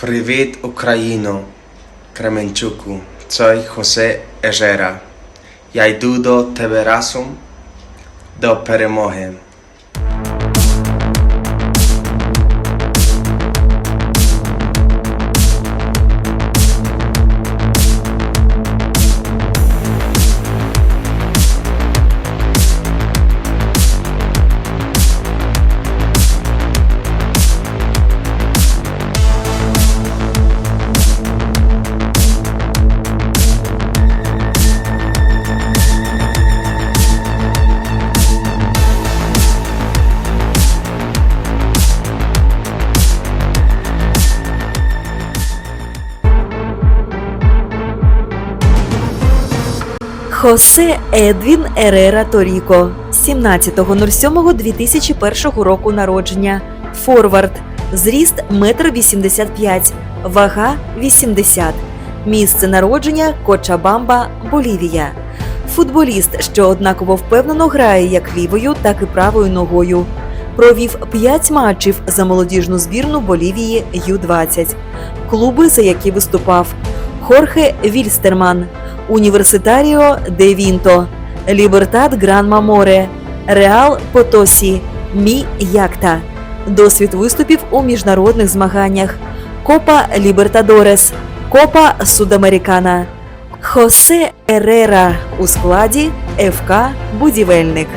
Привіт, Україно, Кременчуку, це Хосе Ежера. Я йду до тебе разом до перемоги. Хосе Едвін Ерера Торіко, 17.07.2001 року народження. Форвард. Зріст 1,85 м, вага 80. Місце народження Кочабамба, Болівія. Футболіст, що однаково впевнено грає як лівою, так і правою ногою. Провів 5 матчів за молодіжну збірну Болівії Ю-20. Клуби, за які виступав Хорхе Вільстерман, Університаріо де Вінто, Лібертат Гран Маморе, Реал Потосі, Мі Якта. Досвід виступів у міжнародних змаганнях Копа Лібертадорес, Копа Судамерикана, Хосе Ерера у складі ФК Будівельник.